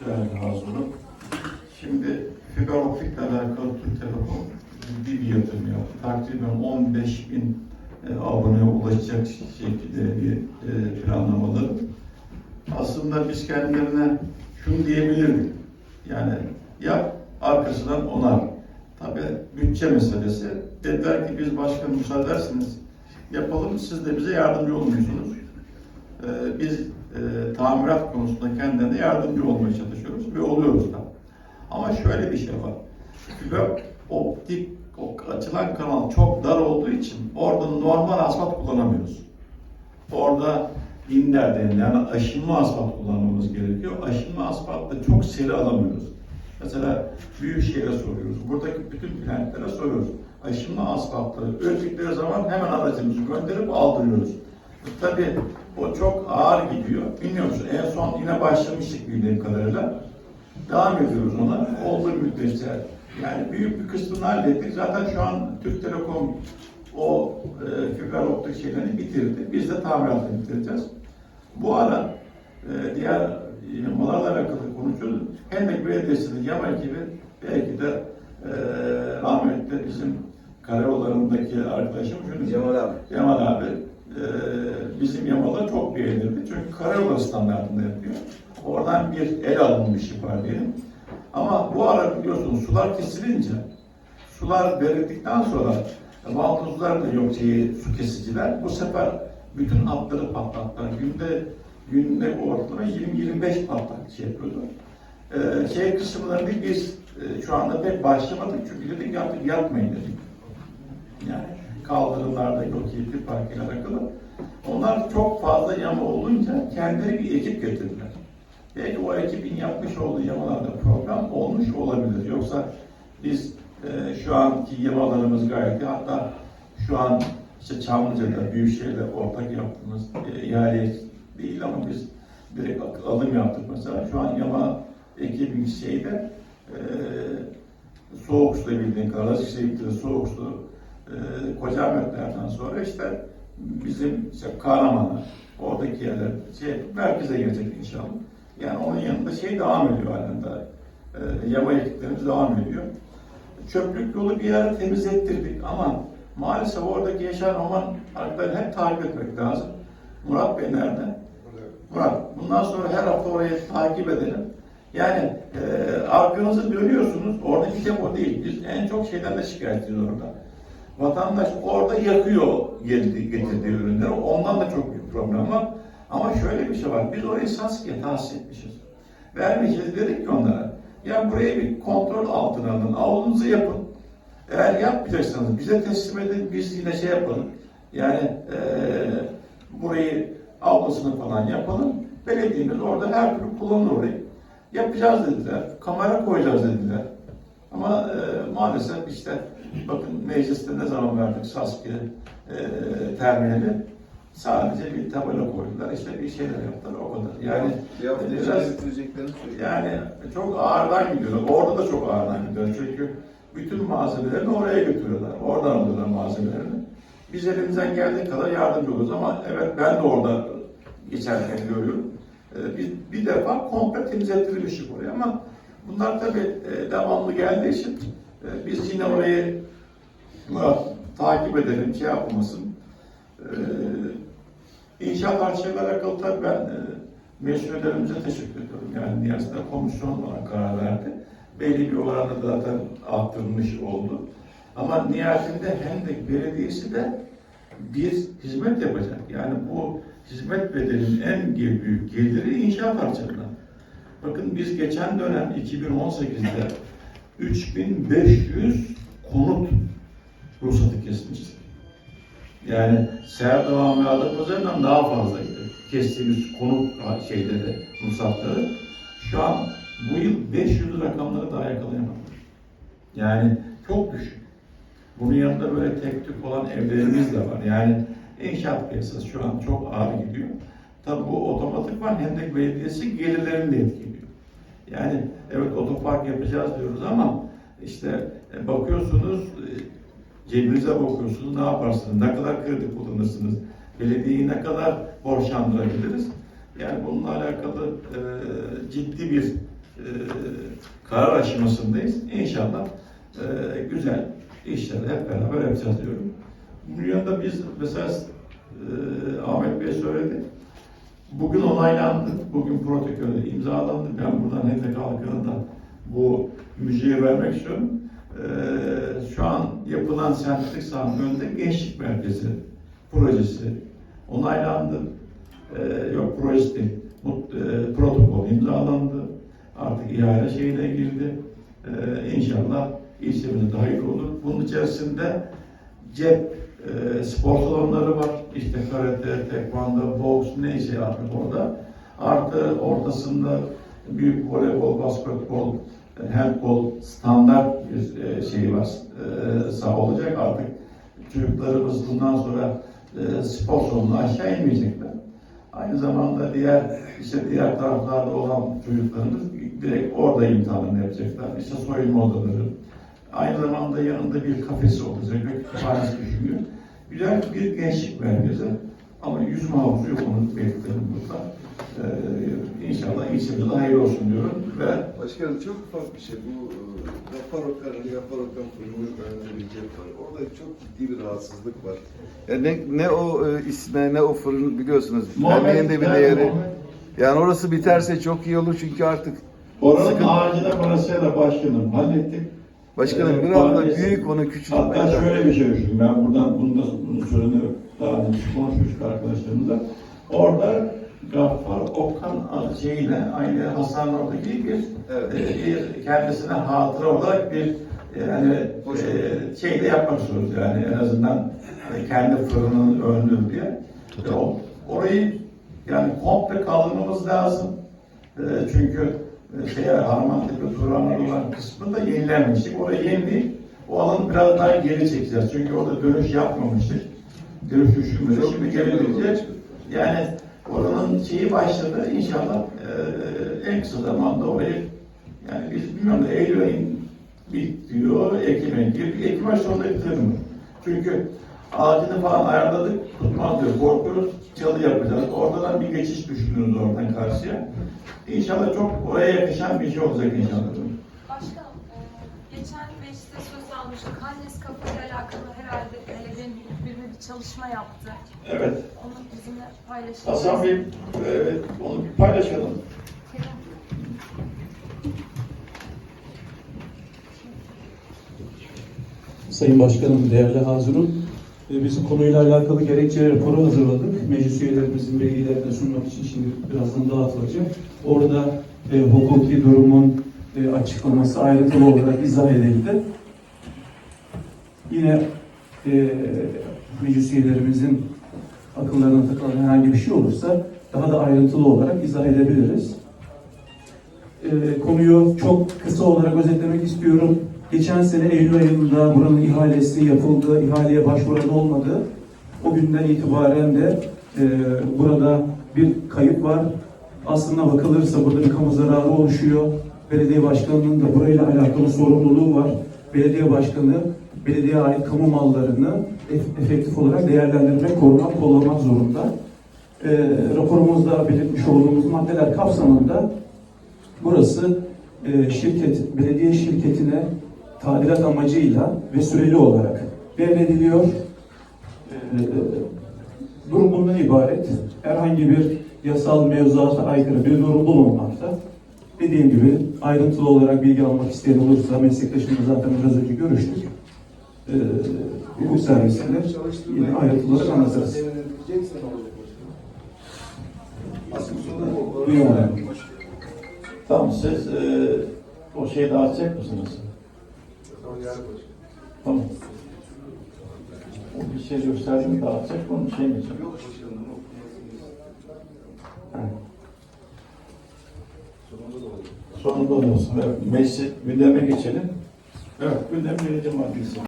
Değerli hazırım. Şimdi fiber optikle alakalı Türk Telekom bir yatırım yaptı. Takriben 15 bin e, aboneye ulaşacak şekilde bir e, planlamaları. Aslında biz kendilerine şunu diyebilirdik. Yani yap, arkasından onar. Tabii bütçe meselesi. Dediler ki biz başkan müsaade ederseniz yapalım, siz de bize yardımcı olmuyorsunuz. Ee, biz e, tamirat konusunda kendilerine yardımcı olmaya çalışıyoruz ve oluyoruz da. Ama şöyle bir şey var. Fiber optik o açılan kanal çok dar olduğu için orada normal asfalt kullanamıyoruz. Orada binder denilen aşınma asfalt kullanmamız gerekiyor. Aşınma asfaltta çok seri alamıyoruz. Mesela Büyükşehir'e soruyoruz. Buradaki bütün plantlere soruyoruz. Aşınma asfaltları öldükleri zaman hemen aracımızı gönderip aldırıyoruz. Tabii o çok ağır gidiyor. Bilmiyor musun? En son yine başlamıştık bildiğim kadarıyla. Devam ediyoruz ona. Olduğu müddetçe. Yani büyük bir kısmını hallettik. Zaten şu an Türk Telekom o e, fiber optik şeylerini bitirdi. Biz de tamiratını bitireceğiz. Bu ara e, diğer yamalarla alakalı konuşuyoruz. Hendek Belediyesi'nin yama ekibi belki de e, rahmetli bizim Karayolları'ndaki arkadaşım Cemal abi. Cemal abi e, bizim yamalar çok beğenildi. Çünkü karayolu standartında yapıyor. Oradan bir el alınmış var diyelim. Ama bu ara biliyorsunuz sular kesilince sular verildikten sonra valdozlar da yok şeyi, su kesiciler. Bu sefer bütün hatları patlattılar. Günde günde ortalama 20-25 patlak şey yapıyordu. Ee, şey kısımlarını biz e, şu anda pek başlamadık çünkü dedik artık yapmayın dedik. Yani kaldırımlardaki o kilitli park ile alakalı. Onlar çok fazla yama olunca kendileri bir ekip getirdiler. Belki o ekibin yapmış olduğu yamalarda problem olmuş olabilir. Yoksa biz e, şu anki yamalarımız gayet iyi. Hatta şu an işte Çamlıca'da, Büyükşehir'de ortak yaptığımız e, ihale değil ama biz direkt alım yaptık mesela. Şu an yama ekibin şeyde e, soğuk suda bildiğin kadar, Şehit'te soğuk su e, Kocaeli'den sonra işte bizim işte Kahraman'a, oradaki yerler şey, merkeze gelecek inşallah. Yani onun yanında şey devam ediyor halen daha. E, yama ekiplerimiz devam ediyor. Çöplük yolu bir yere temizlettirdik ama maalesef oradaki yaşayan roman arkadaşları hep takip etmek lazım. Murat Bey nerede? Murat, bundan sonra her hafta orayı takip edelim. Yani e, arkanızı dönüyorsunuz, oradaki tek o değil. Biz en çok şeyden de şikayet ediyoruz orada. Vatandaş orada yakıyor geldi, getirdiği ürünleri. Ondan da çok büyük problem var. Ama şöyle bir şey var. Biz orayı Sasuke'ye tahsis etmişiz. Vermişiz dedik ki onlara. Ya burayı bir kontrol altına alın. Avlunuzu yapın. Eğer yapmayacaksanız bize teslim edin. Biz yine şey yapalım. Yani eee burayı avlusunu falan yapalım. Belediyemiz orada her türlü kullanır orayı. Yapacağız dediler. Kamera koyacağız dediler. Ama e, maalesef işte bakın mecliste ne zaman verdik Sasuke e, terminali sadece bir tabela koydular. işte bir şeyler yaptılar o kadar. Yani bir hafta biraz- yani çok ağırdan gidiyorlar. Orada da çok ağırdan gidiyorlar. Çünkü bütün malzemelerini oraya götürüyorlar. Oradan alıyorlar malzemelerini. Biz elimizden geldiği kadar yardımcı oluyoruz ama evet ben de orada geçerken görüyorum. Ee, Biz bir defa komple temizlettirilmiştik oraya ama bunlar tabii e, devamlı geldiği için e, biz yine orayı Murat, takip edelim, şey yapmasın. Ee, İnşaat harçlarıyla alakalı tabii ben e, mesullerimize teşekkür ediyorum. Yani Niyaz'da komisyon olarak karar verdi. Belli bir oranda da zaten arttırılmış oldu. Ama nihayetinde Hendek Belediyesi de bir hizmet yapacak. Yani bu hizmet bedelinin en büyük geliri inşaat harçlarından. Bakın biz geçen dönem 2018'de 3500 konut ruhsatı kesmiştik. Yani seyahat devam ve adım üzerinden daha fazlaydı. Kestiğimiz konut şeyleri, ruhsatları. Şu an bu yıl 500 rakamları daha yakalayamadık. Yani çok düşük. Bunun yanında böyle tek tük olan evlerimiz de var. Yani inşaat piyasası şu an çok ağır gidiyor. Tabii bu otomatikman Hendek Belediyesi gelirlerini de etkiliyor. Yani evet otopark yapacağız diyoruz ama işte e, bakıyorsunuz e, cebinize bakıyorsunuz ne yaparsınız, ne kadar kredi kullanırsınız, belediyeyi ne kadar borçlandırabiliriz. Yani bununla alakalı e, ciddi bir e, karar aşamasındayız. İnşallah e, güzel işleri hep beraber yapacağız diyorum. Bunun yanında biz mesela e, Ahmet Bey söyledi. Bugün onaylandı. Bugün protokolü imzalandı. Ben buradan Hendek halkına da bu müjdeyi vermek istiyorum. Ee, şu an yapılan sentrik sahanın önünde gençlik merkezi projesi onaylandı. Ee, yok projesi değil. Mut- e, protokol imzalandı. Artık ihale şeyine girdi. Ee, inşallah ilçemize daha iyi olur. Bunun içerisinde cep e, spor salonları var. İşte karate, tekvando, boks neyse artık orada. Artı ortasında büyük voleybol, basketbol, handbol standart bir e, şey var. E, saha olacak artık. Çocuklarımız bundan sonra e, spor salonuna aşağı inmeyecekler. Aynı zamanda diğer işte diğer taraflarda olan çocuklarımız direkt orada imtihanını yapacaklar. İşte soyunma odaları, Aynı zamanda yanında bir kafesi olacak ve kütüphanesi düşünüyor. Güzel bir gençlik merkezi ama yüz havuzu yok onu beklerim burada. Ee, inşallah ilçemize de hayırlı olsun diyorum ve Başkanım çok ufak bir şey. Bu e, Rafarokan, Rafarokan fırının önünde bir cep var. Orada çok ciddi bir rahatsızlık var. Ya ne, ne o e, isme ne o fırın biliyorsunuz. Derneğin de bir değeri. Yani orası biterse çok iyi olur çünkü artık Oranın Sıkıntı- ağacına parasıyla başkanım hallettik. Başkanım Ee, biraz da büyük onu küçük. Hatta şöyle bir şey düşündüm. Ben buradan bunu da bunun sözünü daha önce konuşmuştuk arkadaşlarımızla. Orada Gaffar Okan şeyiyle aynı Hasan oradaki bir, Evet. e, bir kendisine hatıra olarak bir yani Hoş e, şey de yapmak istiyoruz yani en azından hani kendi fırının önlüğü diye. O, orayı yani komple kaldırmamız lazım. E, çünkü e, şey Harmantepe Turanlar olan kısmı da yenilenmiştik. Orayı yenileyip o alanı biraz daha geri çekeceğiz. Çünkü orada dönüş yapmamıştık. Dönüş düşünmedi. Çok Şimdi gelebilecek. Yani oranın şeyi başladı. İnşallah e, en kısa zamanda orayı yani biz bilmiyorum da Eylül ayın bitiyor, Ekim ayın giriyor. Ekim ay sonunda bitirelim. Çünkü ağacını falan ayarladık, tutmaz diyor. Korkuyoruz, çalı yapacağız. Oradan bir geçiş düşünüyoruz oradan karşıya. İnşallah çok oraya yakışan bir şey olacak inşallah. Başkanım, e, geçen mecliste söz almıştık. Hannes Kapı ile alakalı herhalde belediyenin birbirine bir çalışma yaptı. Evet. Onu bizimle paylaşın. Hasan Bey, evet, onu bir paylaşalım. Sayın Başkanım, değerli hazırım. E, Biz konuyla alakalı gerekçe raporu hazırladık. Meclis üyelerimizin bilgilerine sunmak için şimdi birazdan dağıtılacak. Orada e, hukuki durumun e, açıklaması ayrıntılı olarak izah edildi. Yine e, meclis üyelerimizin akıllarına takılan herhangi bir şey olursa daha da ayrıntılı olarak izah edebiliriz. E, konuyu çok kısa olarak özetlemek istiyorum. Geçen sene Eylül ayında buranın ihalesi yapıldı, ihaleye başvuran olmadı. O günden itibaren de e, burada bir kayıp var. Aslında bakılırsa burada bir kamu zararı oluşuyor. Belediye başkanının da burayla alakalı sorumluluğu var. Belediye başkanı belediyeye ait kamu mallarını ef- efektif olarak değerlendirmek, korumak, kollamak zorunda. E, raporumuzda belirtmiş olduğumuz maddeler kapsamında Burası e, şirket, belediye şirketine tadilat amacıyla ve süreli olarak devrediliyor. E, durum bundan ibaret. Herhangi bir yasal mevzuata aykırı bir durum bulunmakta. Dediğim gibi ayrıntılı olarak bilgi almak isteyen olursa meslektaşımla zaten biraz önce görüştük. E, hukuk servisinde yine ayrıntılı olarak anlatırız. Tamam, siz e, o şeyi dağıtacak mısınız? Tamam. O bir şey gösterdim dağıtacak mı? Şey mi? Yok başkanım bunu okuması sonunda da olmasın. Evet, meclis gündeme geçelim. Evet, gündem birinci maddesi.